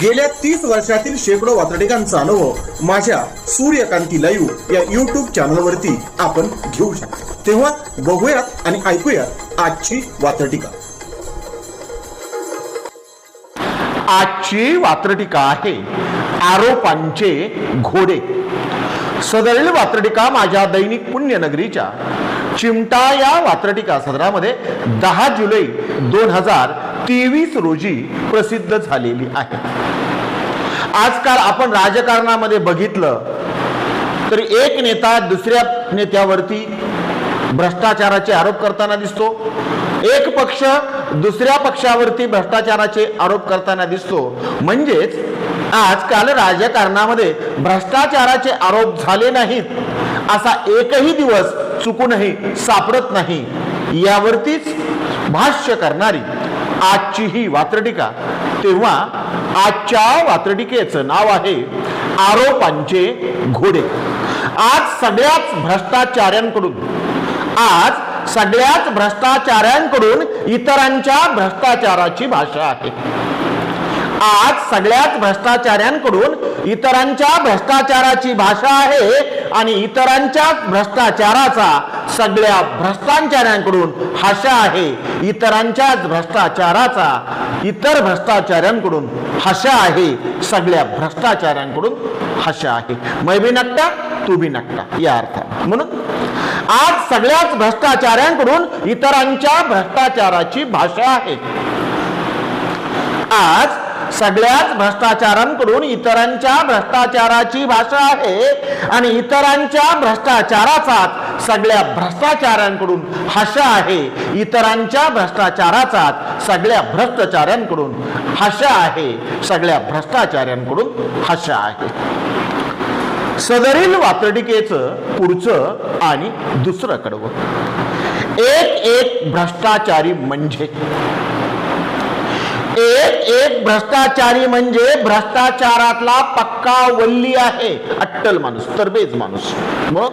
गेल्या तीस वर्षातील शेकडो वातडिकांचा अनुभव माझ्या सूर्यकांती लाईव्ह या युट्यूब चॅनलवरती आपण घेऊ शकतो. तेव्हा बघूयात आणि ऐकूयात आजची वातडिका आजची वात्रटिका आहे आरोपांचे घोडे. सदैल वात्रटिका माझ्या दैनिक पुण्यनगरीच्या चिमटा या वात्रटिका सदरामध्ये दहा जुलै दोन हजार तेवीस रोजी प्रसिद्ध झालेली आहे. आजकाल आपण राजकारणामध्ये बघितलं तर एक नेता दुसऱ्या नेत्यावरती भ्रष्टाचाराचे आरोप करताना दिसतो. एक पक्ष दुसऱ्या पक्षावरती भ्रष्टाचाराचे आरोप करताना दिसतो. म्हणजेच आजकाल राजकारणामध्ये भ्रष्टाचाराचे आरोप झाले नाहीत. असा एकही दिवस चुकूनही सापडत नाही. यावरतीच भाष्य करणारी आजची ही वात्रटिका. तेव्हा आजच्या वात्रटिकेचं नाव आहे आरोपांचे घोडे. आज सगळ्याच भ्रष्टाचार्यांकडून आज सगळ्याच भ्रष्टाचार्यांकडून इतरांच्या भ्रष्टाचाराची भाषा आहे. आज सगळ्याच भ्रष्टाचार्यांकडून इतरांच्या भ्रष्टाचाराची भाषा आहे आणि इतरांच्या भ्रष्टाचाराचा सगळ्या भ्रष्टाचार्यांकडून हाशा आहे. इतरांच्याच भ्रष्टाचाराचा इतर भ्रष्टाचार्यांकडून हशा आहे. सगळ्या भ्रष्टाचार्यांकडून हशा आहे. मै बी नकटा तू बी नकटा या अर्थात म्हणून आज सगळ्याच भ्रष्टाचार्यांकडून इतरांच्या भ्रष्टाचाराची भाषा आहे. आज सगळ्याच भ्रष्टाचारांकडून इतरांच्या भ्रष्टाचाराची भाषा आहे. आणि इतरांच्या भ्रष्टाचाराचा सगळ्या भ्रष्टाचारांकडून भाषा आहे. इतरांच्या भ्रष्टाचाराचा सगळ्या भ्रष्टाचार्यांकडून भाषा आहे. सगळ्या भ्रष्टाचार्यांकडून भाषा आहे. सदरील वातडिकेचं पुढचं आणि दुसरं कडवं. एक एक भ्रष्टाचारी म्हणजे एक एक भ्रष्टाचारी म्हणजे भ्रष्टाचारातला पक्का वल्ली आहे. अट्टल माणूस तरबेज माणूस. मग?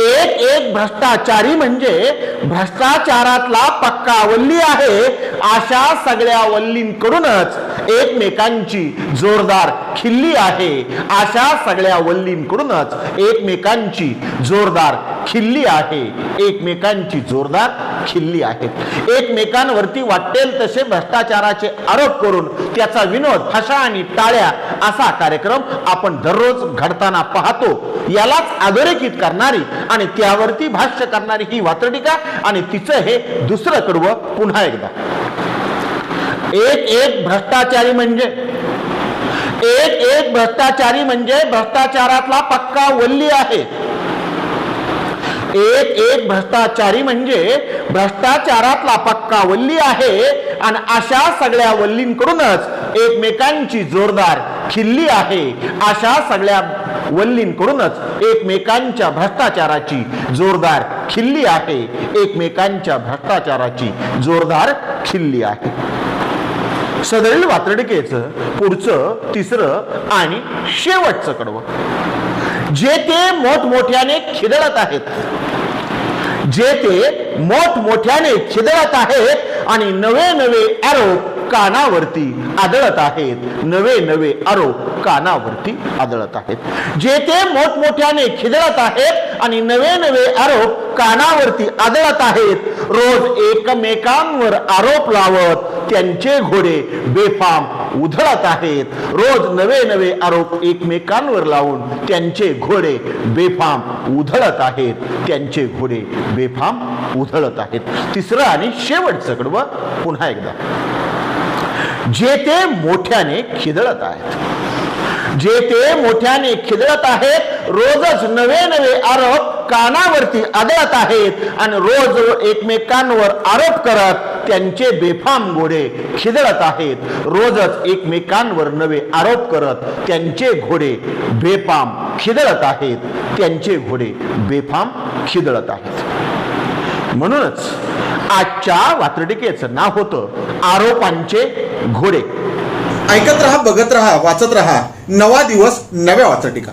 एक एक भ्रष्टाचारी म्हणजे भ्रष्टाचारातला पक्का वल्ली आहे अशा सगळ्या वल्लींकडूनच एकमेकांची जोरदार खिल्ली आहे. अशा सगळ्या वल्लींकडूनच एकमेकांची जोरदार खिल्ली आहे. एकमेकांची जोरदार खिल्ली आहे एकमेकांवरती वाटेल तसे भ्रष्टाचाराचे आरोप करून त्याचा विनोद हशा आणि टाळ्या असा कार्यक्रम आपण दररोज घडताना पाहतो. यालाच अधोरेखित करणारी आणि त्यावरती भाष्य करणारी ही वात्रटिका आणि तिचं हे दुसरं कडवं पुन्हा एकदा. एक एक भ्रष्टाचारी म्हणजे एक एक भ्रष्टाचारी म्हणजे भ्रष्टाचारातला पक्का वल्ली आहे. एक एक भ्रष्टाचारी म्हणजे भ्रष्टाचारातला पक्का वल्ली आहे आणि अशा सगळ्या वल्लींकडूनच एकमेकांची जोरदार खिल्ली आहे. अशा सगळ्या वल्लींकडूनच एकमेकांच्या भ्रष्टाचाराची जोरदार खिल्ली आहे. एकमेकांच्या भ्रष्टाचाराची जोरदार खिल्ली आहे. सदरील वात्रडिकेचं पुढचं तिसरं आणि शेवटचं कडवं. जे ते मोठमोठ्याने खिदळत आहेत. जे ते मोठमोठ्याने खिदळत आहेत आणि नवे नवे आरोप कानावरती आदळत आहेत. नवे नवे आरोप कानावरती आदळत आहेत. जे ते मोठमोठ्याने खिदळत आहेत आणि नवे नवे आरोप कानावरती आदळत आहेत. रोज एकमेकांवर आरोप लावत त्यांचे घोडे बेफाम उधळत आहेत. रोज नवे नवे आरोप एकमेकांवर लावून त्यांचे घोडे बेफाम उधळत आहेत. त्यांचे घोडे बेफाम उधळत आहेत. तिसरं आणि शेवटचं कडवं पुन्हा एकदा. जे ते मोठ्याने खिदळत आहेत. जे ते मोठ्याने खिदळत आहेत रोजच नवे नवे आरोप कानावरती आदळत आहेत आणि रोज एकमेकांवर आरोप करत त्यांचे बेफाम घोडे खिदळत आहेत. रोजच एकमेकांवर नवे आरोप करत त्यांचे घोडे बेफाम खिदळत आहेत. त्यांचे घोडे बेफाम खिदळत आहेत. म्हणूनच आजच्या वात्रटिकेचं नाव होतं आरोपांचे घोडे. ऐकत रहा बघत रहा वाचत रहा. नवा दिवस नव्या वाचटिका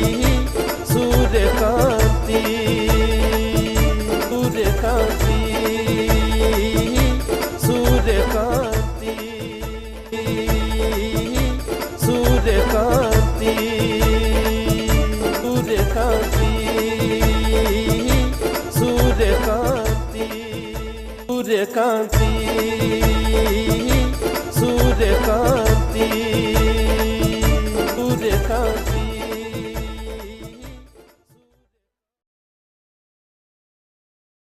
কাঁদি